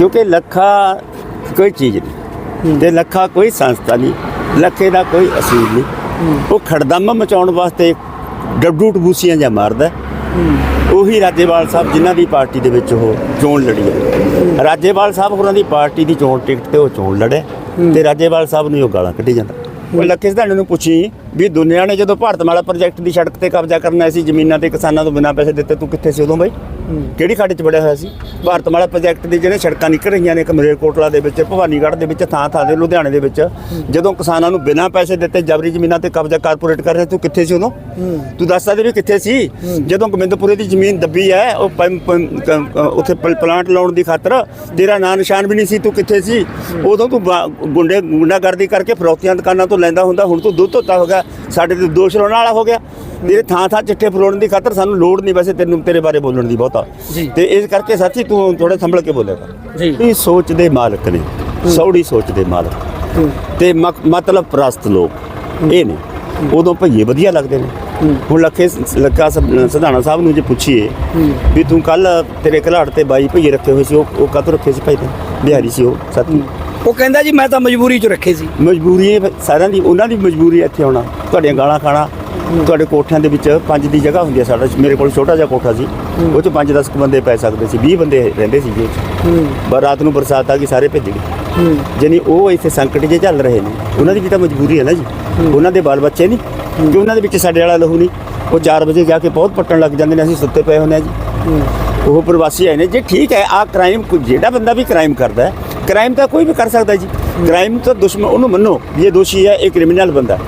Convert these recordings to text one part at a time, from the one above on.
ਕਿਉਂਕਿ ਲੱਖਾ ਕੋਈ ਚੀਜ਼ ਨਹੀਂ। ਤੇ ਲੱਖਾ ਕੋਈ ਸੰਸਥਾ ਨਹੀਂ ਲੱਖੇ ਦਾ ਕੋਈ ਅਸੂਲ ਨਹੀਂ। ਉਹ ਖੜਦਮ ਮਚਾਉਣ ਵਾਸਤੇ ਡੱਡੂ ਟਬੂਸੀਆਂ ਜਾਂ ਮਾਰਦਾ। ਉਹੀ ਰਾਜੇਵਾਲ ਸਾਹਿਬ ਜਿਨ੍ਹਾਂ ਦੀ ਪਾਰਟੀ ਦੇ ਵਿੱਚ ਉਹ ਚੋਣ ਲੜੀ ਹੈ। ਰਾਜੇਵਾਲ ਸਾਹਿਬ ਹੋਰਾਂ ਦੀ ਪਾਰਟੀ ਦੀ ਚੋਣ ਟਿਕਟ ਤੇ ਉਹ ਚੋਣ ਲੜਿਆ ਤੇ ਰਾਜੇਵਾਲ ਸਾਹਿਬ ਨੂੰ ਉਹ ਗਾਲਾਂ ਕੱਢੀ ਜਾਂਦਾ। ਉਹ ਲੱਖੇ ਸਿਧਾਣੇ ਨੂੰ ਪੁੱਛੀ ਵੀ ਦੁਨੀਆ ਨੇ ਜਦੋਂ ਭਾਰਤਮਾਲਾ ਪ੍ਰੋਜੈਕਟ ਦੀ ਸੜਕ ਤੇ ਕਬਜ਼ਾ ਕਰਨਾ ਸੀ ਜ਼ਮੀਨਾਂ ਤੇ ਕਿਸਾਨਾਂ ਤੋਂ ਬਿਨਾਂ ਪੈਸੇ ਦਿੱਤੇ ਤੂੰ ਕਿੱਥੇ ਸੀ ਉਦੋਂ ਬਾਈ? ਕਿਹੜੀ ਖਾੜੇ 'ਚ ਵੜਿਆ ਹੋਇਆ ਸੀ? ਭਾਰਤਮਾਲਾ ਪ੍ਰੋਜੈਕਟ ਦੀ ਜਿਹੜੇ ਸੜਕਾਂ ਨਿਕਲ ਰਹੀਆਂ ਨੇ ਕਮਰੇ ਕੋਟਲਾ ਦੇ ਵਿੱਚ, ਭਵਾਨੀਗੜ੍ਹ ਦੇ ਵਿੱਚ, ਥਾਂ ਥਾਂ ਦੇ, ਲੁਧਿਆਣੇ ਦੇ ਵਿੱਚ, ਜਦੋਂ ਕਿਸਾਨਾਂ ਨੂੰ ਬਿਨਾਂ ਪੈਸੇ ਦਿੱਤੇ ਜਬਰੀ ਜ਼ਮੀਨਾਂ ਤੇ ਕਬਜ਼ਾ ਕਾਰਪੋਰੇਟ ਕਰ ਰਿਹਾ ਤੂੰ ਕਿੱਥੇ ਸੀ ਉਦੋਂ? ਤੂੰ ਦੱਸ ਸਕਦੇ ਵੀ ਕਿੱਥੇ ਸੀ? ਜਦੋਂ ਗੋਬਿੰਦਪੁਰੇ ਦੀ ਜ਼ਮੀਨ ਦੱਬੀ ਹੈ, ਉਹ ਪੰਪ- ਉੱਥੇ ਪਲ- ਪਲਾਂਟ ਲਾਉਣ ਦੀ ਖਾਤਰ ਤੇਰਾ ਨਾਂ ਨਿਸ਼ਾਨ ਵੀ ਨਹੀਂ ਸੀ, ਤੂੰ ਕਿੱਥੇ ਸੀ? ਉਦੋਂ ਤੂੰ ਬਾ- ਗੁੰਡੇ, ਗੁੰਡਾਗਰਦੀ ਕਰਕੇ ਫਰੋਤੀਆਂ ਦੁਕਾਨਾਂ ਤੋਂ ਲੈਂਦਾ ਹੁੰਦਾ, ਹੁਣ ਤੂੰ ਦੁੱਧ ਧੋਤਾ ਹੋ ਗਿਆ, ਸਾਡੇ ਤੇ ਦੋਸ਼ ਲਾਉਣ ਵਾਲਾ ਹੋ ਗਿਆ। ਤੇਰੇ ਥਾਂ ਥਾਂ ਚਿੱਠੇ ਫਰੋੜਨ ਦੀ ਖਾਤਰ ਸਾਨੂੰ ਲੋੜ ਨਹੀਂ ਵੈਸੇ ਤੈਨੂੰ ਤੇਰੇ ਬਾਰੇ ਬੋਲਣ ਦੀ ਬਹੁਤਾ। ਤੇ ਇਸ ਕਰਕੇ ਸਾਥੀ ਤੂੰ ਥੋੜਾ ਸੰਭਲ ਕੇ ਬੋਲਿਆ ਕਰ। ਜੀ। ਇਹ ਸੋਚ ਦੇ ਮਾਲਕ ਨੇ ਸੌੜੀ ਸੋਚ ਦੇ ਮਾਲਕ। ਤੇ ਮਤਲਬ ਪ੍ਰਸਤ ਲੋਕ ਇਹ ਨੇ। ਉਦੋਂ ਭਈਏ ਵਧੀਆ ਲੱਗਦੇ ਨੇ। ਹੁਣ ਲੱਖੇ ਸ- ਸਧਾਣਾ ਸਾਹਿਬ ਨੂੰ ਜੇ ਪੁੱਛੀਏ ਵੀ ਤੂੰ ਕੱਲ ਤੇਰੇ ਘਲਾੜ ਤੇ ਬਾਈ ਭਈਏ ਰੱਖੇ ਹੋਏ ਸੀ ਉਹ ਉਹ ਕਾਹਤੋਂ ਰੱਖੇ ਸੀ ਭਾਈ ਤੇ? ਬਿਹਾਰੀ ਸੀ ਉਹ ਸਾਥੀ। ਉਹ ਕਹਿੰਦਾ ਜੀ ਮੈਂ ਤਾਂ ਮਜਬੂਰੀ 'ਚ ਰੱਖੇ ਸੀ। ਮਜਬੂਰੀ ਸਾਰਿਆਂ ਦੀ ਉਹਨਾਂ ਦੀ ਮਜਬੂਰੀ ਇੱਥੇ ਆਉਣਾ ਤੁਹਾਡੀਆਂ ਗਾਲਾਂ ਖਾਣਾ ਤੁਹਾਡੇ ਕੋਠਿਆਂ ਦੇ ਵਿੱਚ ਪੰਜ ਦੀ ਜਗ੍ਹਾ ਹੁੰਦੀ ਹੈ ਸਾਡਾ ਮੇਰੇ ਕੋਲ ਛੋਟਾ ਜਿਹਾ ਕੋਠਾ ਸੀ। ਉਹ 'ਚ 5-10 ਬੰਦੇ ਪੈ ਸਕਦੇ ਸੀ 20 ਬੰਦੇ ਰਹਿੰਦੇ ਸੀ ਜੀ ਪਰ ਰਾਤ ਨੂੰ ਬਰਸਾਤ ਆ ਗਈ ਸਾਰੇ ਭਿੱਜ ਗਏ। ਜਾਨੀ ਉਹ ਇੱਥੇ ਸੰਕਟ ਜੇ ਚੱਲ ਰਹੇ ਨੇ। ਉਹਨਾਂ ਦੀ ਵੀ ਤਾਂ ਮਜਬੂਰੀ ਹੈ ਨਾ ਜੀ। ਉਹਨਾਂ ਦੇ ਬਾਲ ਬੱਚੇ ਨਹੀਂ। ਕਿ ਉਹਨਾਂ ਦੇ ਵਿੱਚ ਸਾਡੇ ਵਾਲਾ ਲਹੂ ਨਹੀਂ। ਉਹ 4 ਵਜੇ ਜਾ ਕੇ ਬਹੁਤ ਪੱਟਣ ਲੱਗ ਜਾਂਦੇ ਨੇ ਅਸੀਂ ਸੁੱਤੇ ਪਏ ਹੁੰਦੇ ਆ ਜੀ। ਉਹ ਪ੍ਰਵਾਸੀ ਆਏ ਨੇ ਜੇ ਠੀਕ ਹੈ ਆ ਕ੍ਰਾਈਮ ਜਿਹੜਾ ਬੰਦਾ ਵੀ ਕ੍ਰਾਈਮ ਕਰਦਾ ਹੈ ਕ੍ਰਾਈਮ ਤਾਂ ਕੋਈ ਵੀ ਕਰ ਸਕਦਾ ਜੀ। ਕ੍ਰਾਈਮ ਤਾਂ ਦੁਸ਼ਮਣ ਉਹਨੂੰ ਮੰਨੋ ਵੀ ਇਹ ਦੋਸ਼ੀ ਹੈ ਇਹ ਕ੍ਰਿਮੀਨਲ ਬੰਦਾ।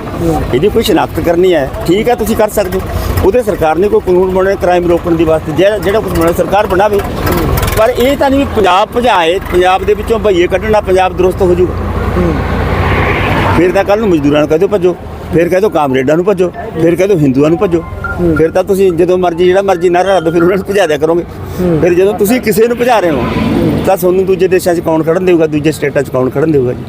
ਇਹਦੀ ਕੋਈ ਸ਼ਨਾਖਤ ਕਰਨੀ ਹੈ ਠੀਕ ਹੈ ਤੁਸੀਂ ਕਰ ਸਕਦੇ ਹੋ। ਉਹਦੇ ਸਰਕਾਰ ਨੇ ਕੋਈ ਕਾਨੂੰਨ ਬਣਾਏ ਕ੍ਰਾਈਮ ਰੋਕਣ ਦੀ ਵਾਸਤੇ ਜਿਹੜਾ ਕੁਝ ਬਣਾਏ ਸਰਕਾਰ ਬਣਾਵੇ। ਪਰ ਇਹ ਤਾਂ ਨਹੀਂ ਪੰਜਾਬ ਭਜਾਏ ਪੰਜਾਬ ਦੇ ਵਿੱਚੋਂ ਭਈਏ ਕੱਢਣਾ ਪੰਜਾਬ ਦਰੁਸਤ ਹੋ ਜਾਊਗਾ ਫਿਰ ਤਾਂ ਕੱਲ ਨੂੰ ਮਜ਼ਦੂਰਾਂ ਨੂੰ ਕਹਿ ਦਿਓ ਭੱਜੋ ਫਿਰ ਕਹਿ ਦਿਓ ਕਾਮਰੇਡਾਂ ਨੂੰ ਭੱਜੋ ਫਿਰ ਕਹਿ ਦਿਓ ਹਿੰਦੂਆਂ ਨੂੰ ਭੱਜੋ। ਫਿਰ ਤਾਂ ਤੁਸੀਂ ਜਦੋਂ ਮਰਜ਼ੀ ਜਿਹੜਾ ਮਰਜ਼ੀ ਨਾਰਾ ਲਾ ਦਿਓ ਫਿਰ ਉਹਨਾਂ ਨੂੰ ਭਜਾ ਦਿਆ ਕਰੋਗੇ। ਫਿਰ ਜਦੋਂ ਤੁਸੀਂ ਕਿਸੇ ਨੂੰ ਭਜਾ ਰਹੇ ਹੋ ਤਾਂ ਤੁਹਾਨੂੰ ਦੂਜੇ ਦੇਸ਼ਾਂ 'ਚ ਕੌਣ ਖੜਨ ਦੇਊਗਾ ਦੂਜੇ ਸਟੇਟਾਂ 'ਚ ਕੌਣ ਖੜਨ ਦੇਊਗਾ ਜੀ?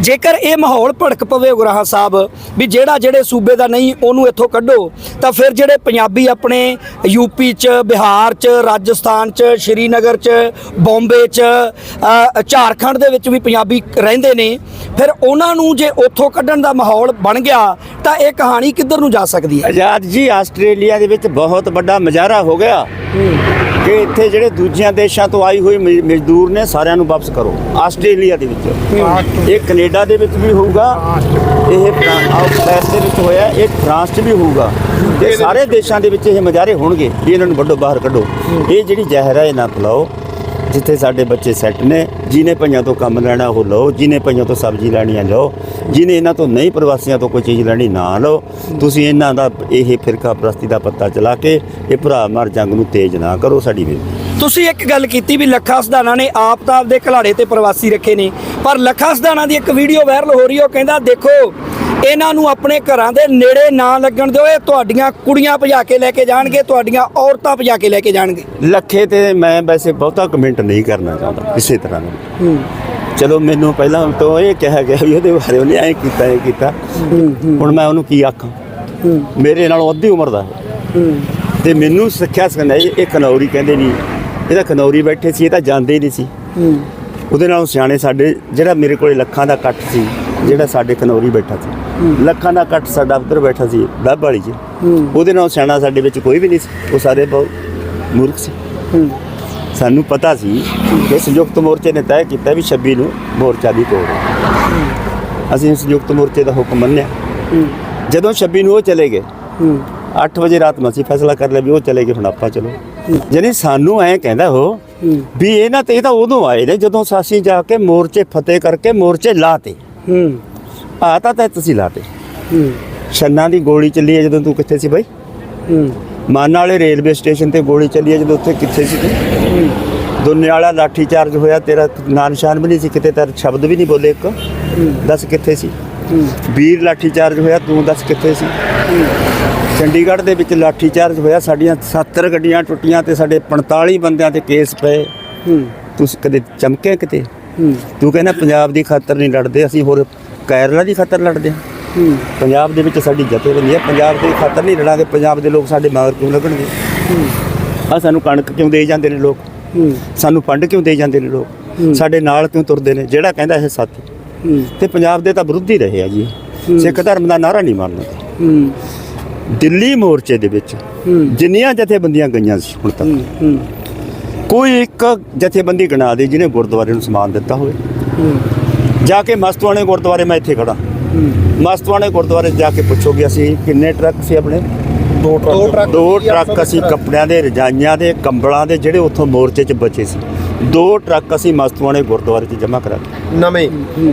ਜੇਕਰ ਇਹ ਮਾਹੌਲ ਭੜਕ ਪਵੇ ਉਗਰਾਹਾਂ ਸਾਹਿਬ ਵੀ ਜਿਹੜਾ ਜਿਹੜੇ ਸੂਬੇ ਦਾ ਨਹੀਂ ਉਹਨੂੰ ਇੱਥੋਂ ਕੱਢੋ ਤਾਂ ਫਿਰ ਜਿਹੜੇ ਪੰਜਾਬੀ ਆਪਣੇ ਯੂਪੀ 'ਚ ਬਿਹਾਰ 'ਚ ਰਾਜਸਥਾਨ 'ਚ ਸ਼੍ਰੀਨਗਰ 'ਚ ਬੰਬੇ 'ਚ ਝਾਰਖੰਡ ਦੇ ਵਿੱਚ ਵੀ ਪੰਜਾਬੀ ਰਹਿੰਦੇ ਨੇ ਫਿਰ ਉਹਨਾਂ ਨੂੰ ਜੇ ਉੱਥੋਂ ਕੱਢਣ ਦਾ ਮਾਹੌਲ ਬਣ ਗਿਆ ਤਾਂ ਇਹ ਕਹਾਣੀ ਕਿੱਧਰ ਨੂੰ ਜਾ ਸਕਦੀ ਹੈ? ਆਜ਼ਾਦ ਜੀ ਆਸਟ੍ਰੇਲੀਆ ਦੇ ਵਿੱਚ ਬਹੁਤ ਵੱਡਾ ਮਜ਼ਾਰਾ ਹੋ ਗਿਆ। ਕਿ ਇੱਥੇ ਜਿਹੜੇ ਦੂਜੀਆਂ ਦੇਸ਼ਾਂ ਤੋਂ ਆਈ ਹੋਈ ਮਜ਼, ਮਜ਼ਦੂਰ ਨੇ ਸਾਰਿਆਂ ਨੂੰ ਵਾਪਸ ਕਰੋ, ਆਸਟ੍ਰੇਲੀਆ ਦੇ ਵਿੱਚ। ਇਹ ਕੈਨੇਡਾ ਦੇ ਵਿੱਚ ਵੀ ਹੋਊਗਾ, ਇਹ ਆਊਟਲੈਸ ਦੇ ਵਿੱਚ ਹੋਇਆ, ਇਹ ਫਰਾਂਸ 'ਚ ਵੀ ਹੋਊਗਾ। ਇਹ ਸਾਰੇ ਦੇਸ਼ਾਂ ਦੇ ਵਿੱਚ ਇਹ ਮਜ਼ਾਰੇ ਹੋਣਗੇ ਵੀ ਇਹਨਾਂ ਨੂੰ ਵੱਡੋ ਬਾਹਰ ਕੱਢੋ। ਇਹ ਜਿਹੜੀ ਜ਼ਹਿਰ ਹੈ ਇਹ ਨਾ ਪਿਲਾਓ। ਜਿੱਥੇ ਸਾਡੇ ਬੱਚੇ ਸੈੱਟ ਨੇ, ਜਿਹਨੇ ਪਈਆਂ ਤੋਂ ਕੰਮ ਲੈਣਾ ਉਹ ਲਓ, ਜਿਹਨੇ ਪਈਆਂ ਤੋਂ ਸਬਜ਼ੀ ਲੈਣੀ ਆ ਲਓ, ਜਿਹਨੇ ਇਹਨਾਂ ਤੋਂ ਨਹੀਂ ਪ੍ਰਵਾਸੀਆਂ ਤੋਂ ਕੋਈ ਚੀਜ਼ ਲੈਣੀ ਨਾ ਲਓ। ਤੁਸੀਂ ਇਹਨਾਂ ਦਾ ਇਹ ਫਿਰਕਾ ਪ੍ਰਸਤੀ ਦਾ ਪੱਤਾ ਚਲਾ ਕੇ ਇਹ ਭਰਾ ਮਰ ਜੰਗ ਨੂੰ ਤੇਜ਼ ਨਾ ਕਰੋ ਸਾਡੀ ਬੇਨਤੀ। ਤੁਸੀਂ ਇੱਕ ਗੱਲ ਕੀਤੀ ਵੀ ਲੱਖਾ ਸਧਾਨਾ ਨੇ ਆਪ ਤਾਂ ਆਪਦੇ ਘਲਾੜੇ ਤੇ ਪ੍ਰਵਾਸੀ ਰੱਖੇ ਨੇ, ਪਰ ਲੱਖਾ ਸਧਾਨਾ ਦੀ ਇੱਕ ਵੀਡੀਓ ਵਾਇਰਲ ਹੋ ਰਹੀ ਹੈ, ਉਹ ਕਹਿੰਦਾ, ਦੇਖੋ ਇਹਨਾਂ ਨੂੰ ਆਪਣੇ ਘਰਾਂ ਦੇ ਨੇੜੇ ਨਾ ਲੱਗਣ ਦਿਓ ਇਹ ਤੁਹਾਡੀਆਂ ਕੁੜੀਆਂ ਭਜਾ ਕੇ ਲੈ ਕੇ ਜਾਣਗੇ ਤੁਹਾਡੀਆਂ ਔਰਤਾਂ ਭਜਾ ਕੇ ਲੈ ਕੇ ਜਾਣਗੇ। ਲੱਖੇ ਤੇ ਮੈਂ ਵੈਸੇ ਬਹੁਤਾ ਕਮੈਂਟ ਨਹੀਂ ਕਰਨਾ ਚਾਹੁੰਦਾ ਕਿਸੇ ਤਰ੍ਹਾਂ ਦਾ। ਚਲੋ ਮੈਨੂੰ ਪਹਿਲਾਂ ਤੋਂ ਇਹ ਕਿਹਾ ਗਿਆ ਵੀ ਉਹਦੇ ਬਾਰੇ ਉਹਨੇ ਐਂ ਕੀਤਾ ਇਹ ਕੀਤਾ। ਹੁਣ ਮੈਂ ਉਹਨੂੰ ਕੀ ਆਖਾਂ? ਮੇਰੇ ਨਾਲੋਂ ਅੱਧੀ ਉਮਰ ਦਾ। ਤੇ ਮੈਨੂੰ ਸਿੱਖਿਆ ਸਕਦਾ ਇਹ ਕਨੌਰੀ ਕਹਿੰਦੇ ਨਹੀਂ ਇਹ ਤਾਂ ਕਨੌਰੀ ਬੈਠੇ ਸੀ ਇਹ ਤਾਂ ਜਾਂਦੇ ਹੀ ਨਹੀਂ ਸੀ। ਉਹਦੇ ਨਾਲੋਂ ਸਿਆਣੇ ਸਾਡੇ ਜਿਹੜਾ ਮੇਰੇ ਕੋਲੇ ਲੱਖਾਂ ਦਾ ਇਕੱਠ ਸੀ ਜਿਹੜਾ ਸਾਡੇ ਕਨੌਰੀ ਬੈਠਾ ਸੀ। ਲੱਖਾਂ ਦਾ ਇਕੱਠ ਸਾਡਾ ਉੱਧਰ ਬੈਠਾ ਸੀ ਡੱਬ ਵਾਲੀ 'ਚ ਉਹਦੇ ਨਾਲੋਂ ਸਿਆਣਾ ਸਾਡੇ ਵਿੱਚ ਕੋਈ ਵੀ ਨਹੀਂ ਸੀ। ਉਹ ਸਾਰੇ ਬਹੁਤ ਮੂਰਖ ਸੀ। ਸਾਨੂੰ ਪਤਾ ਸੀ ਕਿ ਸੰਯੁਕਤ ਮੋਰਚੇ ਨੇ ਤੈਅ ਕੀਤਾ ਵੀ 26 ਨੂੰ ਮੋਰਚਾ ਦੀ ਤੋੜ। ਅਸੀਂ ਸੰਯੁਕਤ ਮੋਰਚੇ ਦਾ ਹੁਕਮ ਮੰਨਿਆ। ਜਦੋਂ 26 ਨੂੰ ਉਹ ਚਲੇ ਗਏ 8 ਵਜੇ ਰਾਤ ਨੂੰ ਅਸੀਂ ਫੈਸਲਾ ਕਰ ਲਿਆ ਵੀ ਉਹ ਚਲੇ ਗਏ ਹੁਣ ਆਪਾਂ ਚਲੋ। ਜਾਨੀ ਸਾਨੂੰ ਐਂ ਕਹਿੰਦਾ ਉਹ ਵੀ ਇਹ ਨਾ ਤੇ ਇਹ ਤਾਂ ਉਦੋਂ ਆਏ ਨੇ ਜਦੋਂ ਸਾਸੀ ਜਾ ਕੇ ਮੋਰਚੇ ਫਤਿਹ ਕਰਕੇ ਮੋਰਚੇ ਲਾਤੇ। ਹੂੰ। ਆ ਤਾਂ ਤੇ ਤੁਸੀਂ ਲਾਤੇ। ਹੂੰ। ਛੰਨਾ ਦੀ ਗੋਲੀ ਚੱਲੀ ਹੈ ਜਦੋਂ ਤੂੰ ਕਿੱਥੇ ਸੀ ਬਾਈ? ਹੂੰ। ਮਾਨ ਵਾਲੇ ਰੇਲਵੇ ਸਟੇਸ਼ਨ ਤੇ ਗੋਲੀ ਚੱਲੀ ਹੈ ਜਦੋਂ ਉੱਥੇ ਕਿੱਥੇ ਸੀ ਤੂੰ? ਦੁਨੀਆ ਵਾਲਾ ਲਾਠੀ ਚਾਰਜ ਹੋਇਆ ਤੇਰਾ ਨਾਂ ਨਿਸ਼ਾਨ ਵੀ ਨਹੀਂ ਸੀ ਕਿਤੇ ਤੇਰਾ ਸ਼ਬਦ ਵੀ ਨਹੀਂ ਬੋਲੇ ਇੱਕ। ਦੱਸ ਕਿੱਥੇ ਸੀ? ਵੀਰ ਲਾਠੀ ਚਾਰਜ ਹੋਇਆ ਤੂੰ ਦੱਸ ਕਿੱਥੇ ਸੀ? ਚੰਡੀਗੜ੍ਹ ਦੇ ਵਿੱਚ ਲਾਠੀ ਚਾਰਜ ਹੋਇਆ ਸਾਡੀਆਂ 70 ਗੱਡੀਆਂ ਟੁੱਟੀਆਂ ਤੇ ਸਾਡੇ 45 ਬੰਦਿਆਂ ਤੇ ਕੇਸ ਪਏ। ਤੁਸੀਂ ਕਦੇ ਚਮਕੇ ਕਿਤੇ? ਤੂੰ ਕਹਿੰਦਾ ਪੰਜਾਬ ਦੀ ਖਾਤਰ ਨਹੀਂ ਲੜਦੇ ਅਸੀਂ ਹੋਰ ਕੇਰਲਾ ਦੀ ਖਾਤਰ ਲੜਦੇ ਹਾਂ। ਪੰਜਾਬ ਦੇ ਵਿੱਚ ਸਾਡੀ ਜਥੇਬੰਦੀ ਹੈ ਪੰਜਾਬ ਦੀ ਖਾਤਰ ਨਹੀਂ ਲੜਾਂਗੇ ਪੰਜਾਬ ਦੇ ਲੋਕ ਸਾਡੇ ਮਗਰ ਕਿਉਂ ਲੱਗਣਗੇ? ਆ ਸਾਨੂੰ ਕਣਕ ਕਿਉਂ ਦੇ ਜਾਂਦੇ ਨੇ ਲੋਕ? ਸਾਨੂੰ ਫੰਡ ਕਿਉਂ ਦੇ ਜਾਂਦੇ ਨੇ ਲੋਕ? ਸਾਡੇ ਨਾਲ ਕਿਉਂ ਤੁਰਦੇ ਨੇ? ਜਿਹੜਾ ਕਹਿੰਦਾ ਇਹ ਸੱਚ। ਤੇ ਪੰਜਾਬ ਦੇ ਤਾਂ ਵਿਰੋਧੀ ਰਹੇ ਆ ਜੀ। ਸਿੱਖ ਧਰਮ ਦਾ ਨਾਰਾ ਨਹੀਂ ਮੰਨਦੇ ਦਿੱਲੀ ਮੋਰਚੇ ਦੇ ਵਿੱਚ। ਜਿੰਨੀਆਂ ਜਥੇਬੰਦੀਆਂ ਗਈਆਂ ਸੀ ਹੁਣ ਤੱਕ। ਕੋਈ ਇੱਕ ਜਥੇਬੰਦੀ ਗਣਾ ਦੇ ਜਿਹਨੇ ਗੁਰਦੁਆਰੇ ਨੂੰ ਸਮਾਨ ਦਿੱਤਾ ਹੋਵੇ। ਜਾ ਕੇ ਮਸਤਵਾਣੇ ਗੁਰਦੁਆਰੇ ਮੈਂ ਇੱਥੇ ਖੜਾ ਮਸਤਵਾਣੇ ਗੁਰਦੁਆਰੇ ਜਾ ਕੇ ਪੁੱਛੋਗੇ ਅਸੀਂ ਕਿੰਨੇ ਟਰੱਕ ਸੀ ਆਪਣੇ? ਦੋ ਟਰੱਕ। ਦੋ ਟਰੱਕ ਅਸੀਂ ਕੱਪੜਿਆਂ ਦੇ ਰਜਾਈਆਂ ਦੇ ਕੰਬਲਾਂ ਦੇ ਜਿਹੜੇ ਉੱਥੋਂ ਮੋਰਚੇ 'ਚ ਬਚੇ ਸੀ। ਦੋ ਟਰੱਕ ਅਸੀਂ ਮਸਤਵਾਣੇ ਗੁਰਦੁਆਰੇ 'ਚ ਜਮ੍ਹਾਂ ਕਰਾ ਦਿੱਤੇ ਨਵੇਂ।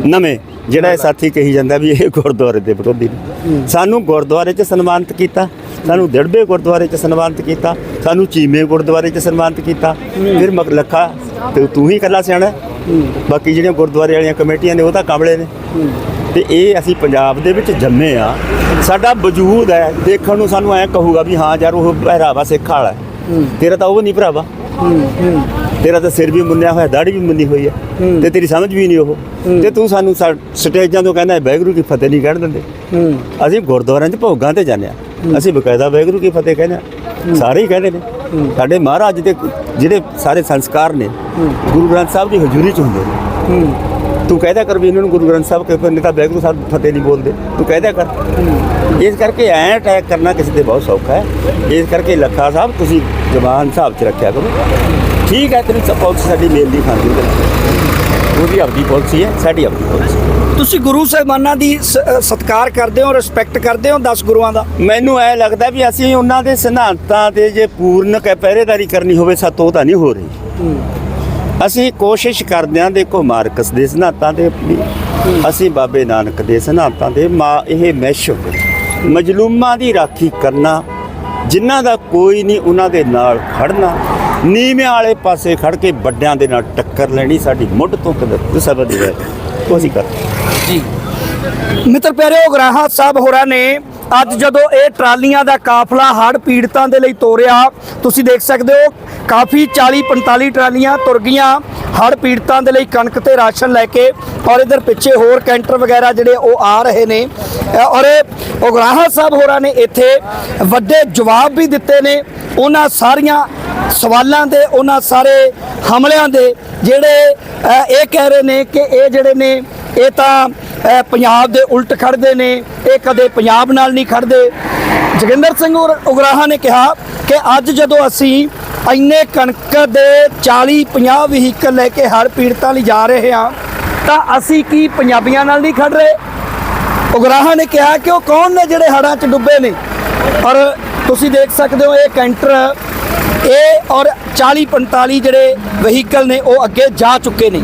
ਨਵੇਂ ਜਿਹੜਾ ਇਹ ਸਾਥੀ ਕਹੀ ਜਾਂਦਾ ਵੀ ਇਹ ਗੁਰਦੁਆਰੇ ਦੇ ਵਿਰੋਧੀ ਨੇ। ਸਾਨੂੰ ਗੁਰਦੁਆਰੇ 'ਚ ਸਨਮਾਨਿਤ ਕੀਤਾ। ਸਾਨੂੰ ਦਿੜਬੇ ਗੁਰਦੁਆਰੇ 'ਚ ਸਨਮਾਨਿਤ ਕੀਤਾ, ਸਾਨੂੰ ਚੀਮੇ ਗੁਰਦੁਆਰੇ 'ਚ ਸਨਮਾਨਿਤ ਕੀਤਾ। ਫਿਰ ਮਗ ਲੱਖਾ, ਤੇ ਤੂੰ ਹੀ ਇਕੱਲਾ ਸਿਆਣਾ ਬਾਕੀ ਜਿਹੜੀਆਂ ਗੁਰਦੁਆਰੇ ਵਾਲੀਆਂ ਕਮੇਟੀਆਂ ਨੇ, ਉਹ ਤਾਂ ਕਾਬਲੇ ਨੇ। ਤੇ ਇਹ ਅਸੀਂ ਪੰਜਾਬ ਦੇ ਵਿੱਚ ਜੰਮੇ ਆ। ਸਾਡਾ ਵਜੂਦ ਹੈ, ਦੇਖਣ ਨੂੰ ਸਾਨੂੰ ਐ ਕਹੂਗਾ ਵੀ ਹਾਂ ਯਾਰ, ਉਹ ਪਹਿਰਾਵਾ ਸਿੱਖ ਵਾਲਾ ਤੇਰਾ ਤਾਂ ਉਹ ਨਹੀਂ ਭਰਾਵਾ। ਤੇਰਾ ਤਾਂ ਸਿਰ ਵੀ ਮੁੰਨਿਆ ਹੋਇਆ ਦਾੜੀ ਵੀ ਮੁੰਨੀ ਹੋਈ ਹੈ। ਤੇ ਤੇਰੀ ਸਮਝ ਵੀ ਨਹੀਂ ਉਹ। ਤੇ ਤੂੰ ਸਾਨੂੰ ਸਟੇਜਾਂ ਤੋਂ ਕਹਿੰਦਾ ਵੈਗਰੂ ਕੀ ਫਤਿਹ ਨਹੀਂ ਕਹਿਣ ਦਿੰਦੇ। ਅਸੀਂ ਗੁਰਦੁਆਰਿਆਂ 'ਚ ਭੋਗਾਂ ਤੇ ਜਾਂਦੇ ਆ। ਅਸੀਂ ਬਕਾਇਦਾ ਵੈਗਰੂ ਕੀ ਫਤਿਹ ਕਹਿੰਦੇ ਆ ਸਾਰੇ ਹੀ ਕਹਿੰਦੇ ਨੇ। ਸਾਡੇ ਮਹਾਰਾਜ ਦੇ ਜਿਹੜੇ ਸਾਰੇ ਸੰਸਕਾਰ ਨੇ, ਗੁਰੂ ਗ੍ਰੰਥ ਸਾਹਿਬ ਦੀ ਹਜ਼ੂਰੀ 'ਚ ਹੁੰਦੇ ਨੇ। ਤੂੰ ਕਹਿਦਾ ਕਰ ਵੀ ਇਹਨਾਂ ਨੂੰ ਗੁਰੂ ਗ੍ਰੰਥ ਸਾਹਿਬ ਕੇ ਫਿਰ ਨਹੀਂ ਤਾਂ ਵੈਗਰੂ ਸਾਹਿਬ ਫਤਿਹ ਨਹੀਂ ਬੋਲਦੇ। ਤੂੰ ਕਹਿਦਾ ਕਰ। ਇਸ ਕਰਕੇ ਐ ਅਟੈਕ ਕਰਨਾ ਕਿਸੇ ਤੇ ਬਹੁਤ ਸੌਖਾ ਹੈ। ਇਸ ਕਰਕੇ ਲੱਖਾ ਸਾਹਿਬ, ਤੁਸੀਂ ਜਵਾਨ ਹਿਸਾਬ 'ਚ ਰੱਖਿਆ ਕਰੋ। ਠੀਕ ਹੈ, ਤੇਰੀ ਪਾਲਿਸੀ ਸਾਡੀ ਮੇਲ ਦੀ ਖਾਂਦੀ ਉਹਦੀ ਆਪਦੀ ਪਾਲਿਸੀ ਹੈ ਸਾਡੀ ਆਪਦੀ ਪਾਲਿਸੀ ਤੁਸੀਂ ਗੁਰੂ ਸਾਹਿਬਾਨਾਂ ਦੀ ਸਤਿਕਾਰ ਕਰਦੇ ਹੋ ਰਿਸਪੈਕਟ ਕਰਦੇ ਹੋ 10 ਗੁਰੂਆਂ ਦਾ? ਮੈਨੂੰ ਐ ਲੱਗਦਾ ਵੀ ਅਸੀਂ ਉਹਨਾਂ ਦੇ ਸਿਧਾਂਤਾਂ ਤੇ ਜੇ ਪੂਰਨ ਪਹਿਰੇਦਾਰੀ ਕਰਨੀ ਹੋਵੇ ਸਾਤੋਂ ਤਾਂ ਨਹੀਂ ਹੋ ਰਹੀ। ਅਸੀਂ ਕੋਸ਼ਿਸ਼ ਕਰਦੇ ਹਾਂ ਦੇਖੋ ਮਾਰਕਸ ਦੇ ਸਿਧਾਂਤਾਂ ਤੇ ਅਸੀਂ ਬਾਬੇ ਨਾਨਕ ਦੇ ਸਿਧਾਂਤਾਂ ਦੇ ਮਾ ਇਹ ਮੈਸ਼ ਮਜਲੂਮਾਂ ਦੀ ਰਾਖੀ ਕਰਨਾ ਜਿਨ੍ਹਾਂ ਦਾ ਕੋਈ ਨਹੀਂ ਉਹਨਾਂ ਦੇ ਨਾਲ ਖੜਨਾ ਨੀਵੇਂ ਵਾਲੇ ਪਾਸੇ ਖੜ ਕੇ ਵੱਡਿਆਂ ਦੇ ਨਾਲ ਟੱਕਰ ਲੈਣੀ ਸਾਡੀ ਮੁੱਢ ਤੋਂ ਕਦਰ ਸਬਦ ਹੈ ਉਹ ਅਸੀਂ ਕਰਦੇ ਹਾਂ। ਜੀ। ਮਿੱਤਰ ਪਿਆਰਿਓ ਗਰਾਹਾ ਸਾਹਿਬ ਹੋਰਾਂ ਨੇ ਅੱਜ ਜਦੋਂ ਇਹ ਟਰਾਲੀਆਂ ਦਾ ਕਾਫਲਾ ਹੜ੍ਹ ਪੀੜਤਾਂ ਦੇ ਲਈ ਤੋਰਿਆ ਤੁਸੀਂ ਦੇਖ ਸਕਦੇ ਹੋ ਕਾਫੀ 40 45 ਟਰਾਲੀਆਂ ਤੁਰ ਗਈਆਂ ਹੜ੍ਹ ਪੀੜਤਾਂ ਦੇ ਲਈ ਕਣਕ ਤੇ ਰਾਸ਼ਨ ਲੈ ਕੇ ਔਰ ਇਧਰ ਪਿੱਛੇ ਹੋਰ ਕੈਂਟਰ ਵਗੈਰਾ ਜਿਹੜੇ ਉਹ ਆ ਰਹੇ ਨੇ। ਔਰ ਉਗਰਾਹਾ ਸਾਹਿਬ ਹੋਰਾਂ ਨੇ ਇੱਥੇ ਵੱਡੇ ਜਵਾਬ ਵੀ ਦਿੱਤੇ ਨੇ। ਉਹਨਾਂ ਸਾਰੀਆਂ ਸਵਾਲਾਂ ਦੇ ਉਹਨਾਂ ਸਾਰੇ ਹਮਲਿਆਂ ਦੇ ਜਿਹੜੇ ਇਹ ਕਹਿ ਰਹੇ ਨੇ ਕਿ ਇਹ ਜਿਹੜੇ ਨੇ, ਇਹ ਤਾਂ ਪੰਜਾਬ ਦੇ ਉਲਟ ਖੜਦੇ ਨੇ, ਇਹ ਕਦੇ ਪੰਜਾਬ ਨਾਲ ਨਹੀਂ ਖੜਦੇ ਜੋਗਿੰਦਰ ਸਿੰਘ ਉਰ- ਉਗਰਾਹਾ ਨੇ ਕਿਹਾ ਕਿ ਅੱਜ ਜਦੋਂ ਅਸੀਂ ਇੰਨੇ ਕਣਕ ਦੇ 40 50 ਵਹੀਕਲ ਲੈ ਕੇ ਹੜ੍ਹ ਪੀੜਤਾਂ ਲਈ ਜਾ ਰਹੇ ਹਾਂ, ਤਾਂ ਅਸੀਂ ਕੀ ਪੰਜਾਬੀਆਂ ਨਾਲ ਨਹੀਂ ਖੜ ਰਹੇ? ਉਗਰਾਹਾ ਨੇ ਕਿਹਾ ਕਿ ਉਹ ਕੌਣ ਨੇ ਜਿਹੜੇ ਹੜ੍ਹਾਂ 'ਚ ਡੁੱਬੇ ਨੇ? ਔਰ ਤੁਸੀਂ ਦੇਖ ਸਕਦੇ ਹੋ ਇਹ ਕੈਂਟਰ ਇਹ ਔਰ 40 45 ਜਿਹੜੇ ਵਹੀਕਲ ਨੇ ਉਹ ਅੱਗੇ ਜਾ ਚੁੱਕੇ ਨੇ।